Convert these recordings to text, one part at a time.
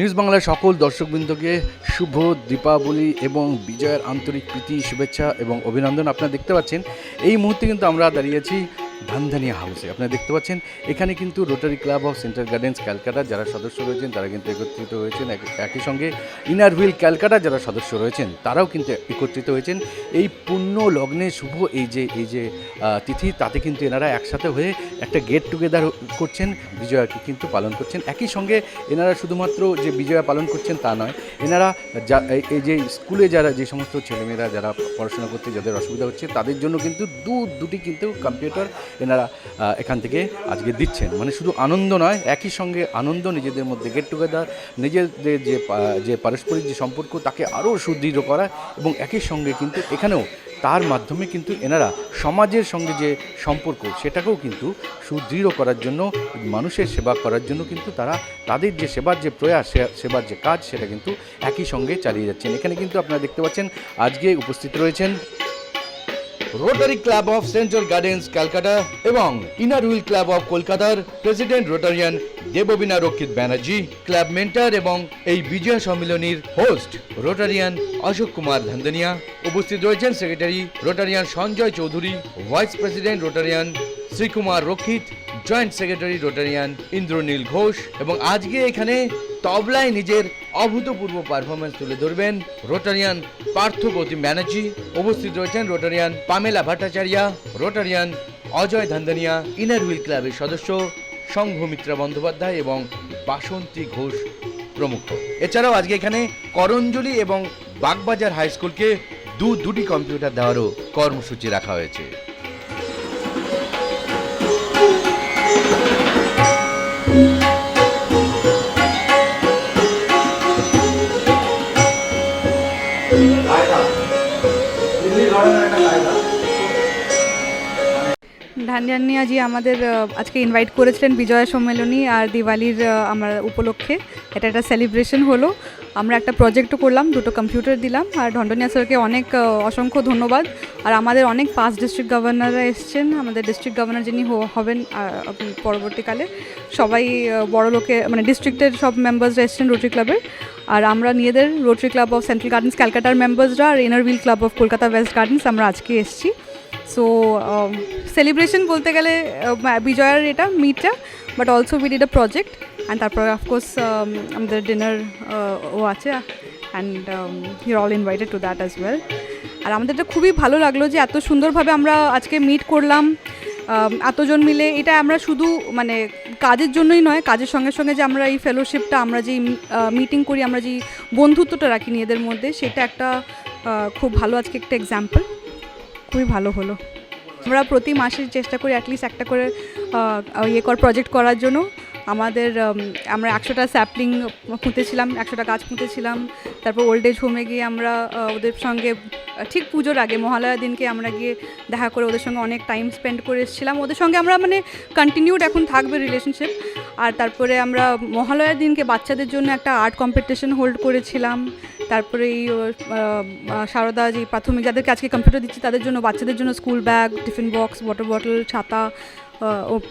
News বাংলার সকল দর্শকবৃন্দকে শুভ দীপাবলি এবং বিজয়ের আন্তরিক প্রীতি, শুভেচ্ছা এবং অভিনন্দন আপনারা দেখতে পাচ্ছেন। এই মুহূর্তে কিন্তু আমরা দাঁড়িয়েছি ধানধানিয়া হাউসে। আপনারা দেখতে পাচ্ছেন, এখানে কিন্তু Rotary Club of Central Gardens Calcutta যারা সদস্য রয়েছেন, তারা কিন্তু একত্রিত হয়েছেন। একই সঙ্গে ইনার হুইল ক্যালকাটা যারা সদস্য রয়েছেন, তারাও কিন্তু একত্রিত হয়েছেন। এই পুণ্য লগ্নে শুভ এই যে এই যে তিথি, তাতে কিন্তু এনারা একসাথে হয়ে একটা গেট টুগেদার করছেন, বিজয়াকে কিন্তু পালন করছেন। একই সঙ্গে এনারা শুধুমাত্র যে বিজয়া পালন করছেন তা নয়, এনারা যা, এই- এই যে স্কুলে যারা, যে সমস্ত ছেলেমেয়েরা যারা পড়াশোনা করতে যাদের অসুবিধা হচ্ছে, তাদের জন্য কিন্তু দু দুটি কিন্তু কম্পিউটার এনারা এখান থেকে আজকে দিচ্ছেন। মানে শুধু আনন্দ নয়, একই সঙ্গে আনন্দ নিজেদের মধ্যে গেট টুগেদার নিজেদের যে যে পারস্পরিক যে সম্পর্ক, তাকে আরও সুদৃঢ় করা এবং একই সঙ্গে কিন্তু এখানেও তার মাধ্যমে কিন্তু এনারা সমাজের সঙ্গে যে সম্পর্ক, সেটাকেও কিন্তু সুদৃঢ় করার জন্য, মানুষের সেবা করার জন্য কিন্তু তারা তাদের যে সেবার যে প্রয়াস সেবার যে কাজ, সেটা কিন্তু একই সঙ্গে চালিয়ে যাচ্ছেন। এখানে কিন্তু আপনারা দেখতে পাচ্ছেন, আজকে উপস্থিত রয়েছেন Rotary Club of Central Gardens Calcutta এবং ইনার হুইল ক্লাব অফ কলকাতার president Rotarian Debina Rakshit Banerjee club mentor এবং এই বিজয়া সম্মিলনীর হোস্ট রোটারিয়ান অশোক কুমার ধান্দনিয়া উপস্থিত রয়েছেন secretary Rotarian Sanjay Chowdhury vice president Rotarian Srikumar Rakshit joint secretary Rotarian Indranil Ghosh এবং আজকে এখানে তবলায় নিজের অভূতপূর্ব পারফরমেন্স তুলে ধরবেন রোটারিয়ান পার্থ গৌতম ব্যানার্জি। উপস্থিত রয়েছেন Rotarian Pamela Bhattacharya, Rotarian Ajay Dhandania Inner Wheel ক্লাবের সদস্য সংঘমিত্রা বন্দ্যোপাধ্যায় এবং বাসন্তী ঘোষ প্রমুখ। এছাড়াও আজকে এখানে করঞ্জলি এবং বাগবাজার হাই স্কুলকে দু দুটি কম্পিউটার দেওয়ারও কর্মসূচি রাখা হয়েছে। ধান্যানিয়াজি আমাদের আজকে ইনভাইট করেছিলেন বিজয়া সম্মেলনী আর দিওয়ালির আমরা উপলক্ষে। এটা একটা সেলিব্রেশন হলো। আমরা একটা প্রজেক্টও করলাম, দুটো কম্পিউটার দিলাম। আর ঢন্ডনিয়া স্যারকে অনেক অসংখ্য ধন্যবাদ। আর আমাদের অনেক পাঁচ ডিস্ট্রিক্ট গভর্নররা এসছেন। আমাদের ডিস্ট্রিক্ট গভর্নর যিনি হবেন পরবর্তীকালে। সবাই বড় লোকে মানে ডিস্ট্রিক্টের সব মেম্বার্সরা এসছেন রোটারি ক্লাবের আর আমরা নিজেদের Rotary Club of Central Gardens ক্যালকাটার মেম্বার্সরা আর Inner Wheel Club of Kolkata West Gardens আমরা আজকে এসেছি। সো সেলিব্রেশন বলতে গেলে বিজয়ার এটা মিটটা but also we did a project and তারপরে অফকোর্স আমাদের ডিনার ও আছে and you're all invited to that as well আর আমাদের এটা খুবই ভালো লাগল যে এত সুন্দরভাবে আমরা আজকে মিট করলাম। এতজন মিলে, এটা আমরা শুধু মানে কাজের জন্যই নয়, কাজের সঙ্গে সঙ্গে যে আমরা এই ফেলোশিপটা আমরা যেই মিটিং করি, আমরা যেই বন্ধুত্বটা রাখি নিজেদের মধ্যে, সেটা একটা খুব ভালো আজকে একটা এক্সাম্পল খুবই ভালো হলো। আমরা প্রতি মাসে চেষ্টা করি অ্যাটলিস্ট একটা করে ইয়ে কর প্রজেক্ট করার জন্য। আমাদের আমরা একশোটা স্যাপলিং পুঁতেছিলাম, একশোটা গাছ পুঁতেছিলাম। তারপর ওল্ড এজ হোমে গিয়ে আমরা ওদের সঙ্গে, ঠিক পুজোর আগে, মহালয়া দিনকে আমরা গিয়ে দেখা করে ওদের সঙ্গে অনেক টাইম স্পেন্ড করে এসেছিলাম। ওদের সঙ্গে আমরা মানে কন্টিনিউড এখন থাকবে রিলেশনশিপ আর তারপরে আমরা মহালয়ার দিনকে বাচ্চাদের জন্য একটা আর্ট কম্পিটিশন হোল্ড করেছিলাম। তারপরে এই সারদা, যে প্রাথমিক, যাদেরকে আজকে কম্পিউটার দিচ্ছি, তাদের জন্য বাচ্চাদের জন্য school bag tiffin box water bottle ছাতা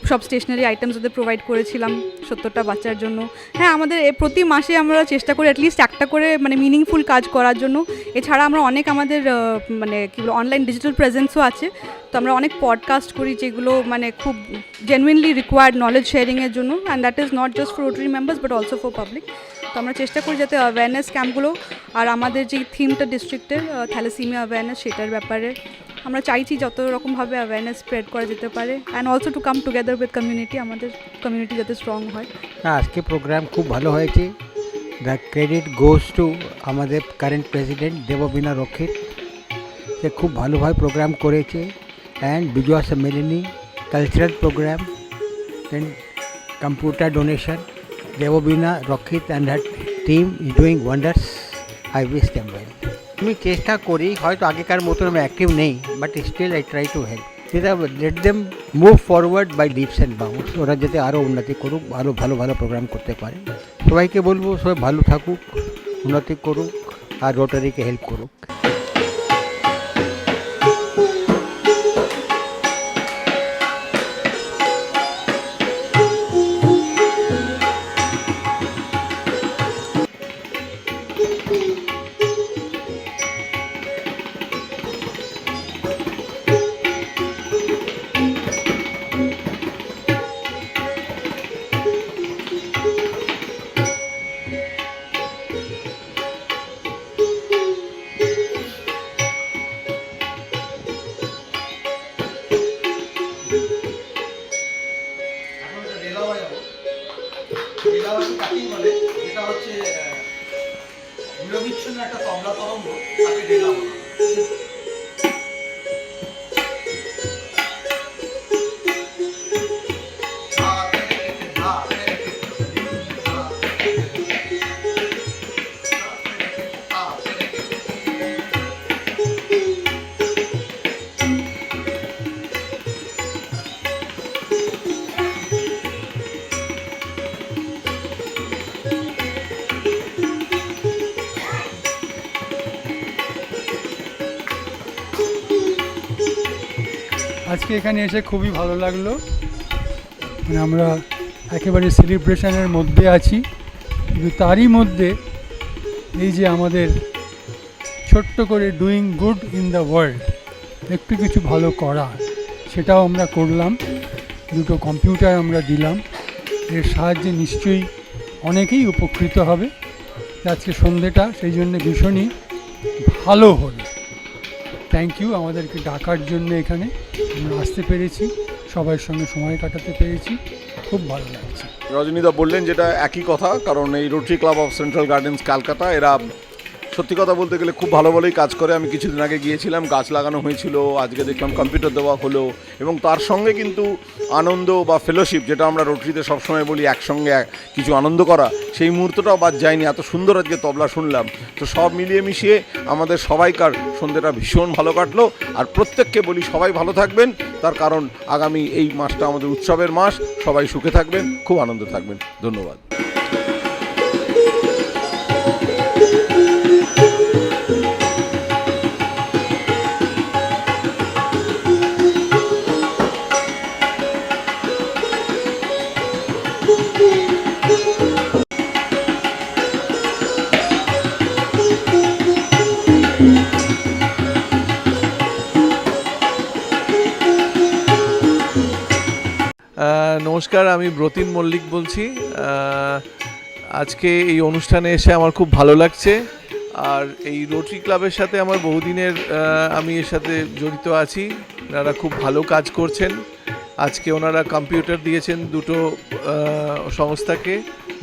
সব স্টেশনারি আইটেমস ওদের প্রোভাইড করেছিলাম সত্তরটা বাচ্চার জন্য। হ্যাঁ আমাদের প্রতি মাসে আমরা চেষ্টা করি অ্যাটলিস্ট একটা করে মানে মিনিংফুল কাজ করার জন্য। এছাড়া আমরা অনেক আমাদের মানে কী বলো অনলাইন ডিজিটাল প্রেজেন্সও আছে। তো আমরা অনেক পডকাস্ট করি যেগুলো মানে খুব জেনুইনলি রিকোয়ার্ড নলেজ শেয়ারিংয়ের জন্য। And that is not just for Rotary members but also for public তো আমরা চেষ্টা করি যাতে অ্যাওয়ারনেস ক্যাম্পগুলো আর আমাদের যে থিমটা ডিস্ট্রিক্টের থ্যালাসিমিয়া অ্যাওয়ারনেস সেটার ব্যাপারে আমরা চাইছি যত রকমভাবে অ্যাওয়ারনেস স্প্রেড করা যেতে পারে and also to come together with community আমাদের কমিউনিটি যাতে স্ট্রং হয়। আজকে প্রোগ্রাম খুব ভালো হয়েছে। দ্য ক্রেডিট গোজ টু আমাদের কারেন্ট প্রেসিডেন্ট দেববিনা রক্ষিত সে খুব ভালোভাবে প্রোগ্রাম করেছে and Bijoya Sammilani cultural programme then computer donation Debina Rakshit and her team is doing wonders I wish them well আমি চেষ্টা করি, হয়তো আগেকার মতন আমি অ্যাক্টিভ নেই but still I try to help সেটা let them move forward by leaps and bounce ওরা যাতে আরও উন্নতি করুক আরও ভালো ভালো প্রোগ্রাম করতে পারে। সবাইকে বলব, সবাই ভালো থাকুক, উন্নতি করুক, আর রোটারিকে হেল্প করুক। আজকে এখানে এসে খুবই ভালো লাগল। মানে আমরা একেবারে সেলিব্রেশনের মধ্যে আছি। কিন্তু তারই মধ্যে এই যে আমাদের ছোট্ট করে doing good in the world একটু কিছু ভালো করা, সেটাও আমরা করলাম। দুটো কম্পিউটার আমরা দিলাম। এর সাহায্যে নিশ্চয়ই অনেকেই উপকৃত হবে। আজকে সন্ধেটা, সেই জন্য ভীষণই ভালো হলো। থ্যাংক ইউ আমাদেরকে ডাকার জন্য এখানে আমরা আসতে পেরেছি। সবার সঙ্গে সময় কাটাতে পেরেছি। খুব ভালো লাগছে। রজনীদা বললেন যেটা একই কথা, কারণ এই Rotary Club of Central Gardens Kolkata এরা সত্যি কথা বলতে গেলে খুব ভালো ভালোই কাজ করে। আমি কিছুদিন আগে গিয়েছিলাম, গাছ লাগানো হয়েছিল, আজকে দেখলাম কম্পিউটার দেওয়া হলো এবং তার সঙ্গে কিন্তু আনন্দ বা ফেলোশিপ যেটা আমরা রোটারিতে সবসময় বলি, একসঙ্গে এক- কিছু আনন্দ করা, সেই মুহূর্তটাও বাদ যায়নি। এত সুন্দর আজকে তবলা শুনলাম। তো সব মিলিয়ে মিশিয়ে আমাদের সবাইকার সন্ধ্যেটা ভীষণ ভালো কাটলো। আর প্রত্যেককে বলি, সবাই ভালো থাকবেন। তার কারণ আগামী এই মাসটা আমাদের উৎসবের মাস। সবাই সুখে থাকবেন, খুব আনন্দ থাকবেন। ধন্যবাদ। নমস্কার, আমি ব্রতিন মল্লিক বলছি। আজকে এই অনুষ্ঠানে এসে আমার খুব ভালো লাগছে। আর এই রোটারি ক্লাবের সাথে আমার বহুদিনের আমি এর সাথে জড়িত আছি। ওনারা খুব ভালো কাজ করছেন। আজকে ওনারা কম্পিউটার দিয়েছেন দুটো সংস্থাকে,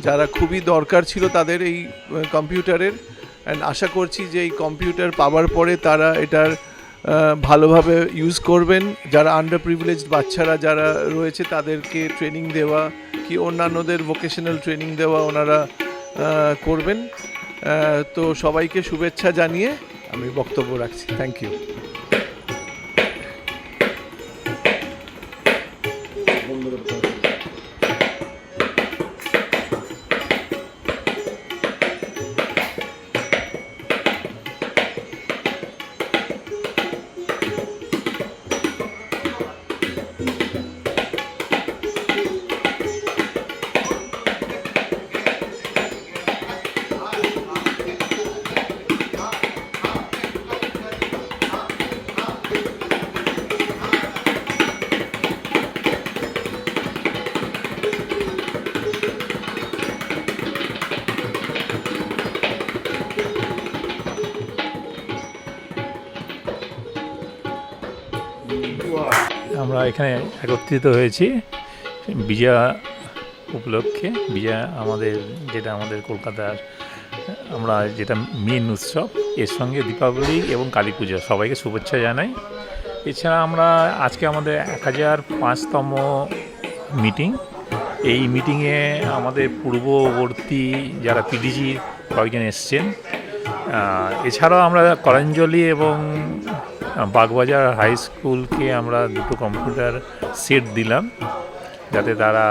যারা খুবই দরকার ছিল তাদের এই কম্পিউটারের। অ্যান্ড আশা করছি যে এই কম্পিউটার পাওয়ার পরে তারা এটার ভালোভাবে ইউজ করবেন। যারা আন্ডার প্রিভিলেজড বাচ্চারা যারা রয়েছে, তাদেরকে ট্রেনিং দেওয়া কি অন্যান্যদের ভোকেশনাল ট্রেনিং দেওয়া ওনারা করবেন। তো সবাইকে শুভেচ্ছা জানিয়ে আমি বক্তব্য রাখছি। থ্যাংক ইউ আমরা এখানে একত্রিত হয়েছি বিজয়া উপলক্ষে। বিজয়া আমাদের, যেটা আমাদের কলকাতার, আমরা যেটা মেন উৎসব, এর সঙ্গে দীপাবলি এবং কালী পুজো। সবাইকে শুভেচ্ছা জানাই। এছাড়া আমরা আজকে আমাদের এক হাজার পাঁচতম মিটিং এই মিটিংয়ে আমাদের পূর্ববর্তী যারা পিডিজি কয়েকজন এসছেন এছাড়াও আমরা করাঞ্জলি এবং বাগবাজার হাই স্কুলকে আমরা দুটো কম্পিউটার সেট দিলাম, যাতে তারা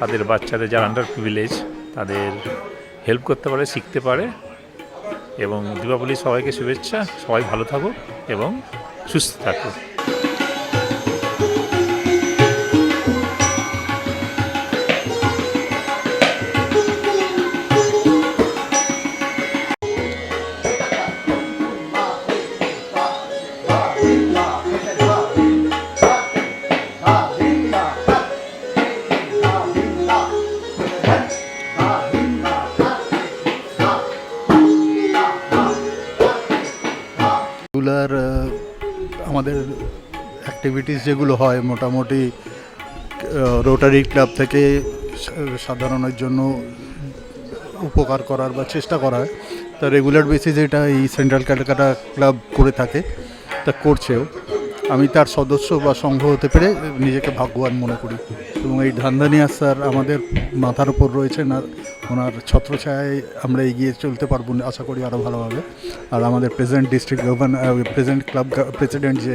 তাদের বাচ্চাদের, যারা আন্ডার প্রিভিলেজ তাদের হেল্প করতে পারে, শিখতে পারে। এবং দীপাবলি সবাইকে শুভেচ্ছা, সবাই ভালো থাকুক এবং সুস্থ থাকুক। আমাদের অ্যাক্টিভিটিস যেগুলো হয় মোটামুটি রোটারি ক্লাব থেকে সাধারণের জন্য উপকার করার বা চেষ্টা করার তা রেগুলার বেসিসে এটা এই সেন্ট্রাল ক্যালকাটা ক্লাব করে থাকে, তা করছেও। আমি তার সদস্য বা সংঘ হতে পেরে নিজেকে ভাগ্যবান মনে করি। এবং এই ধান্দানিয়া স্যার আমাদের মাথার উপর রয়েছেন আর ওনার ছত্রছায়ায় আমরা এগিয়ে চলতে পারব আশা করি আরও ভালোভাবে। আর আমাদের present district governor present club president যে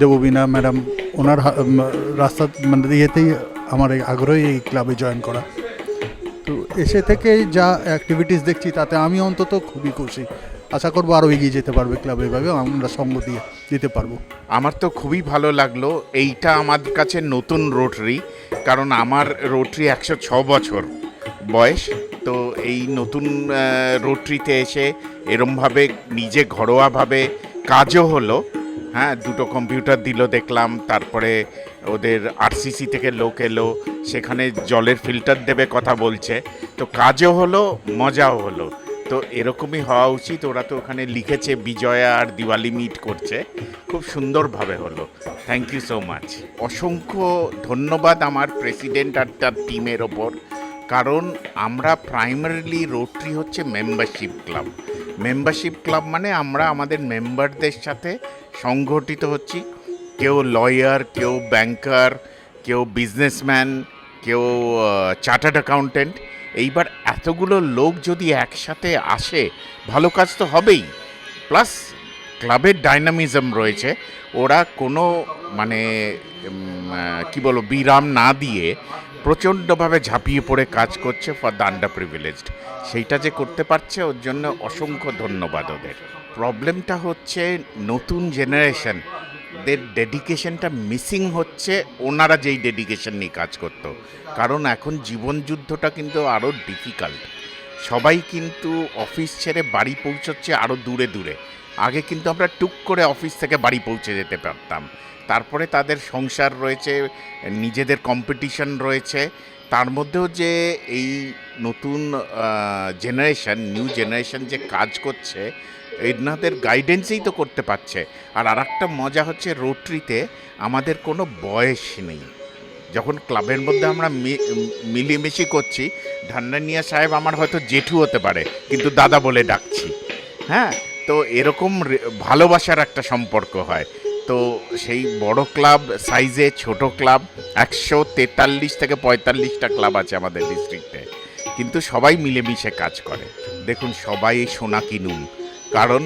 দেববীণা ম্যাডাম, ওনার রাস্তা মানে ইয়েতেই আমার এই আগ্রহী এই ক্লাবে জয়েন করা। তো এসে থেকে যা অ্যাক্টিভিটিস দেখছি তাতে আমি অন্তত খুবই খুশি। আশা করব আরও এগিয়ে যেতে পারবে ক্লাব এভাবে, আমরা সঙ্গ দিয়ে দিতে পারব। আমার তো খুবই ভালো লাগল এইটা আমার কাছে নতুন রোটারি, কারণ আমার রোটারি একশো ছ বছর বয়স, তো এই নতুন রোটারিতে এসে এরমভাবে নিজে ঘরোয়াভাবে কাজও হলো। হ্যাঁ দুটো কম্পিউটার দিল দেখলাম, তারপরে ওদের আরসিসি থেকে লোক এলো, সেখানে জলের ফিল্টার দেবে কথা বলছে, তো কাজও হলো, মজাও হলো। তো এরকমই হওয়া উচিত। ওরা তো ওখানে লিখেছে, বিজয়া আর দিওয়ালি মিট করছে। খুব সুন্দরভাবে হলো। থ্যাংক ইউ সো মাচ অসংখ্য ধন্যবাদ আমার প্রেসিডেন্ট আর তার টিমের ওপর। কারণ আমরা প্রাইমারিলি রোটারি হচ্ছে মেম্বারশিপ ক্লাব মেম্বারশিপ ক্লাব মানে আমরা আমাদের মেম্বারদের সাথে সংগঠিত হচ্ছি। কেউ লয়ার কেউ ব্যাংকার কেউ বিজনেসম্যান কেউ চার্টার্ড অ্যাকাউন্টেন্ট এইবার এতগুলো লোক যদি একসাথে আসে, ভালো কাজ তো হবেই। প্লাস ক্লাবের ডাইনামিজম রয়েছে। ওরা কোনো মানে কি বলব, বিরাম না দিয়ে প্রচণ্ডভাবে ঝাঁপিয়ে পড়ে কাজ করছে ফর দ্য আন্ডার প্রিভিলেজড সেইটা যে করতে পারছে, ওর জন্য অসংখ্য ধন্যবাদ ওদের। প্রবলেমটা হচ্ছে নতুন জেনারেশন দের ডেডিকেশনটা মিসিং হচ্ছে, ওনারা যেই ডেডিকেশন নিয়ে কাজ করতো। কারণ এখন জীবন যুদ্ধটা কিন্তু আরও ডিফিকাল্ট সবাই কিন্তু অফিস ছেড়ে বাড়ি পৌঁছচ্ছে আরও দূরে দূরে। আগে কিন্তু আমরা টুক করে অফিস থেকে বাড়ি পৌঁছে যেতে পারতাম। তারপরে তাদের সংসার রয়েছে, নিজেদের কম্পিটিশন রয়েছে। তার মধ্যেও যে এই নতুন জেনারেশন নিউ জেনারেশন যে কাজ করছে এনাদের গাইডেন্সেই তো করতে পারছে। আর আরেকটা মজা হচ্ছে রোটারিতে আমাদের কোনো বয়স নেই। যখন ক্লাবের মধ্যে আমরা মিলেমিশি করছি ঢান্ডানিয়া সাহেব আমার হয়তো জেঠু হতে পারে, কিন্তু দাদা বলে ডাকছি। হ্যাঁ তো এরকম ভালোবাসার একটা সম্পর্ক হয়। তো সেই বড় ক্লাব সাইজে ছোট ক্লাব, একশো তেতাল্লিশ থেকে পঁয়তাল্লিশটা ক্লাব আছে আমাদের ডিস্ট্রিক্টে কিন্তু সবাই মিলেমিশে কাজ করে। দেখুন, সবাই সোনা কিনুন কারণ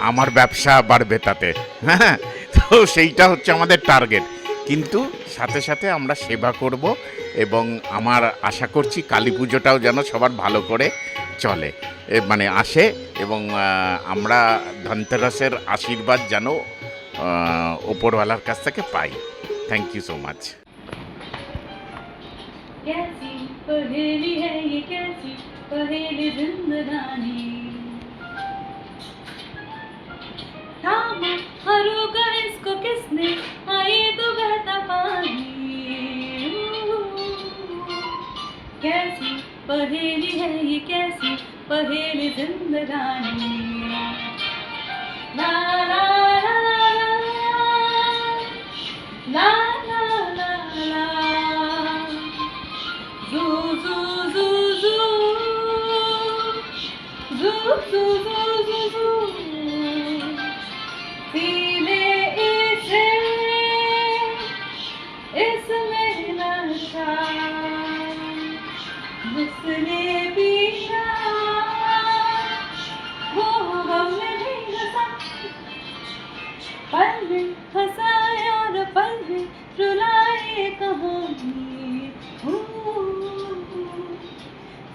আমার ব্যবসা বাড়বে তাতে হ্যাঁ তো সেইটা হচ্ছে আমাদের টার্গেট কিন্তু সাথে সাথে আমরা সেবা করব এবং আমার আশা করছি কালী পুজোটাও যেন সবার ভালো করে চলে এ মানে আসে এবং আহ, আমরা ধনতেরাসের আশীর্বাদ যেন আহ, ওপরওয়ালার কাছ থেকে পাই থ্যাংক ইউ সো মাচ कैसी पहेली है ये कैसी पहेली जिंदगानी थामा हरोगा इसको किसने? आए तो बहता पानी। कैसी पहेली है ये कैसी पहेली जिंदगानी? ला ला ला ला ला zoo, zoo. Zoo, zoo, zoo, zoo, zoo. पीले इसे इसमें नशा जिसने पीछा वो गम में भी हंसा पल में हंसाए और पल में रुलाए कहानी ओ,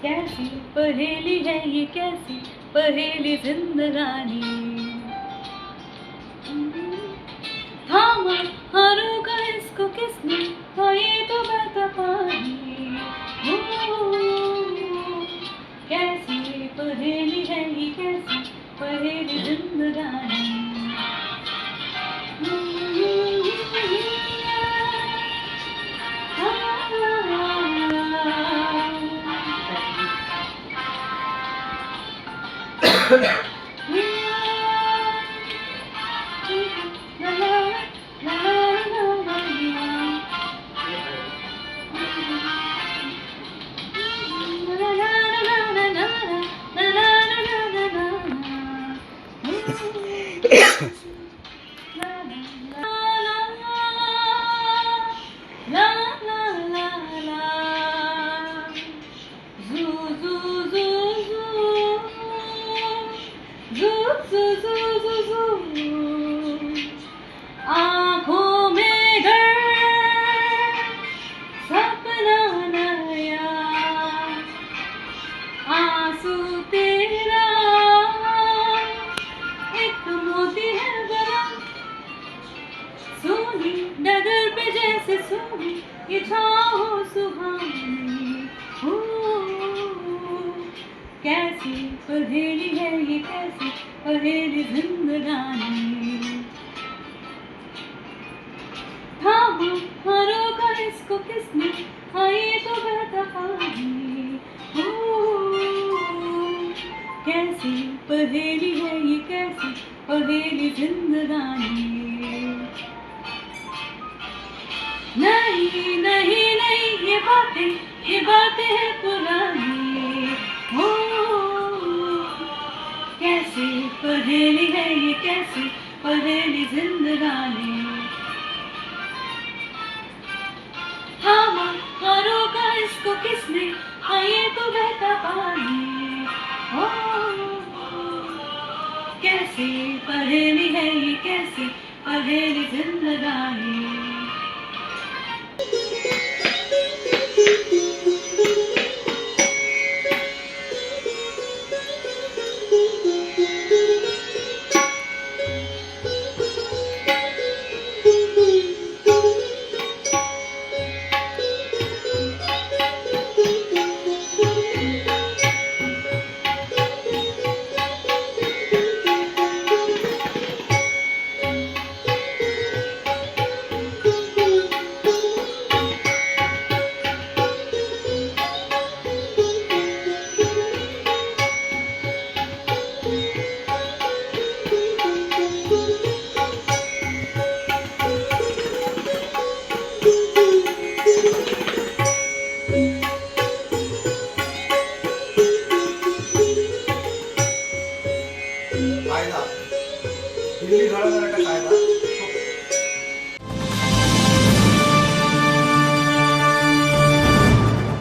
कैसी पहेली है ये कैसी पहेली जिंदगानी रोका इसको किसने तो ये तो बता कैसी पहेली है ये कैसी पहेली जिंदगानी Yeah. कैसी? पहेली है ये कैसी? पहेली जिंदगानी। नहीं नहीं नहीं, ये बातें ये बातें हैं पुरानी। हो, कैसी? पहेली है ये कैसी? पहेली जिंदगानी। थामा हारों का इसको किसने? आइए तो बहता पानी। ओ कैसी पहेली है ये कैसी पहेली जिंदगानी?